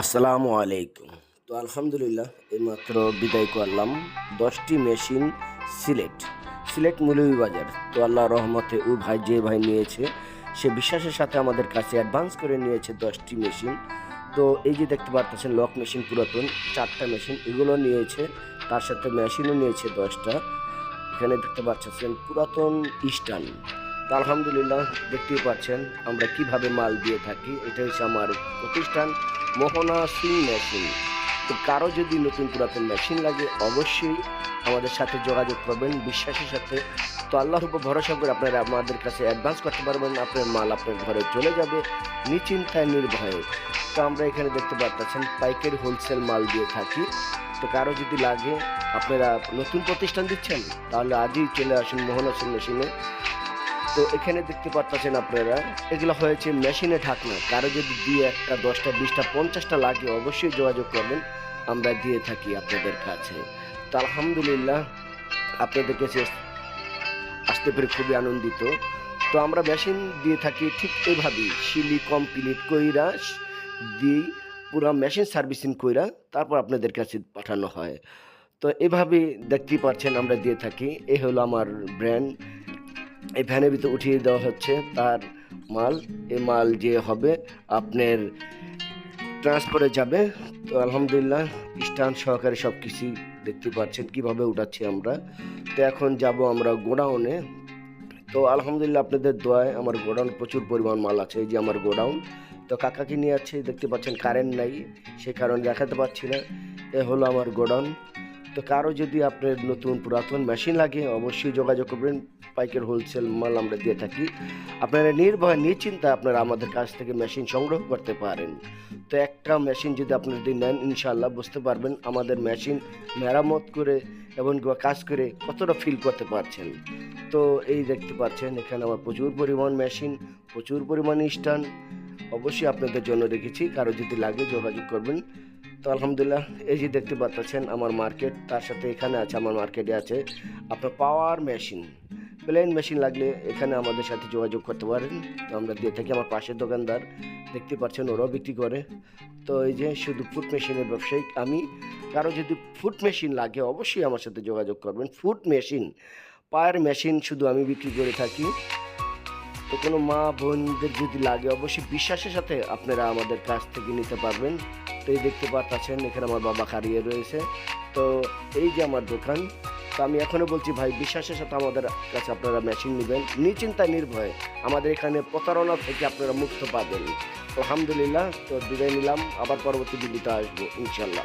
আসসালামু আলাইকুম। তো আলহামদুলিল্লাহ, এইমাত্র বিদায় করলাম দশটি মেশিন সিলেট সিলেট মৌলভীবাজার। তো আল্লাহ রহমতে ও ভাই যে ভাই নিয়েছে, সে বিশ্বাসের সাথে আমাদের কাছে অ্যাডভান্স করে নিয়েছে দশটি মেশিন। তো এই যে দেখতে পাচ্ছেন লক মেশিন পুরাতন, চারটা মেশিন এগুলো নিয়েছে, তার সাথে মেশিনও নিয়েছে দশটা। এখানে দেখতে পাচ্ছেন পুরাতন ইস্টার্ন আলহামদুলিল্লাহ দেখতেই পাচ্ছেন, আমরা কীভাবে মাল দিয়ে থাকি এটা হচ্ছে আমার প্রতিষ্ঠান মোহনা সিং মেশিন। তো কারও যদি নতুন পুরাতন মেশিন লাগে, অবশ্যই আমাদের সাথে যোগাযোগ করবেন, বিশ্বাসের সাথে। তো আল্লাহর উপর ভরসা করে আপনারা আমাদের কাছে অ্যাডভান্স করতে পারবেন, আপনার মাল আপনার ঘরে চলে যাবে নিশ্চিন্তায়, নির্ভয়ে। তো আমরা এখানে দেখতে পাচ্ছেন, পাইকারি হোলসেল মাল দিয়ে থাকি। তো কারও যদি লাগে, আপনারা নতুন প্রতিষ্ঠান দিচ্ছেন, তাহলে আজই চলে আসুন মোহনা সিং মেশিনে। তো এখানে দেখতে পারতেছেন আপনারা, এগুলো হয়েছে মেশিনে ঢাকনা। কারও যদি দিয়ে একটা দশটা, বিশটা, পঞ্চাশটা লাগে, অবশ্যই যোগাযোগ করবেন। আমরা দিয়ে থাকি আপনাদের কাছে। তো আলহামদুলিল্লাহ, আপনাদের কাছে আসতে পেরে খুবই আনন্দিত। তো আমরা মেশিন দিয়ে থাকি ঠিক এভাবেই। শিলি, কমপ্লিট কইরা দিই পুরো মেশিন সার্ভিসিং কইরা তারপর আপনাদের কাছে পাঠানো হয়। তো এভাবে দেখতেই পাচ্ছেন আমরা দিয়ে থাকি। এ হলো আমার ব্র্যান্ড এই ভ্যানের ভিতরে উঠিয়ে দেওয়া হচ্ছে তার মাল। এই মাল যে হবে, আপনার ট্রান্সপোর্টে যাবে। তো আলহামদুলিল্লাহ স্টান সহকারে সব কিছুই দেখতে পাচ্ছেন, কীভাবে উঠাচ্ছি আমরা। তো এখন যাব আমরা গোডাউনে। তো আলহামদুলিল্লাহ, আপনাদের দোয়ায় আমার গোডাউন প্রচুর পরিমাণ মাল আছে, এই যে আমার গোডাউন। তো কাকাকে নিয়ে যাচ্ছে, দেখতে পাচ্ছেন কারেন্ট নাই, সে কারণে দেখাতে পারছি না। এ হলো আমার গোডাউন। তো কারও যদি আপনার নতুন পুরাতন মেশিন লাগে, অবশ্যই যোগাযোগ করবেন। পাইকের হোলসেল মাল আমরা দিয়ে থাকি। আপনারা নির্ভয়, নিশ্চিন্তে আপনারা আমাদের কাছ থেকে মেশিন সংগ্রহ করতে পারেন। তো একটা মেশিন যদি আপনারা যদি নেন ইনশাল্লাহ বুঝতে পারবেন আমাদের মেশিন মেরামত করে এবং কাজ করে কতটা ফিল করতে পারছেন। তো এই দেখতে পাচ্ছেন, এখানে আমার প্রচুর পরিমাণ মেশিন প্রচুর পরিমাণ স্টান অবশ্যই আপনাদের জন্য রেখেছি। কারও যদি লাগে যোগাযোগ করবেন। তো আলহামদুলিল্লাহ, এই যে দেখতে পাচ্ছেন আমার মার্কেট তার সাথে এখানে আছে, আমার মার্কেটে আছে আপনার পাওয়ার মেশিন প্লেন মেশিন লাগলে এখানে আমাদের সাথে যোগাযোগ করতে পারেন। তো আমরা দিয়ে থাকি আমার পাশের দোকানদার, দেখতে পাচ্ছেন ওরাও বিক্রি করে। তো এই যে শুধু ফুড মেশিনের ব্যবসায়ী, আমি কারও যদি ফুড মেশিন লাগে, অবশ্যই আমার সাথে যোগাযোগ করবেন। ফুড মেশিন পায়ের মেশিন শুধু আমি বিক্রি করে থাকি। তো কোনো মা বোনদের যদি লাগে, অবশ্যই বিশ্বাসের সাথে আপনারা আমাদের কাছ থেকে নিতে পারবেন। তো এই দেখতে পাচ্ছেন, এখানে আমার বাবা খাড়িয়ে রয়েছে। তো এই যে আমার দোকান, তো আমি এখনও বলছি, ভাই, বিশ্বাসের সাথে আমাদের কাছে আপনারা মেশিন নেবেন। নিশ্চিন্তায় নির্ভয়ে আমাদের এখানে প্রতারণা থেকে আপনারা মুক্ত পাবেন। আলহামদুলিল্লাহ, তো বিদায় নিলাম, আবার পরবর্তী ভিডিওতে আসব ইনশাল্লাহ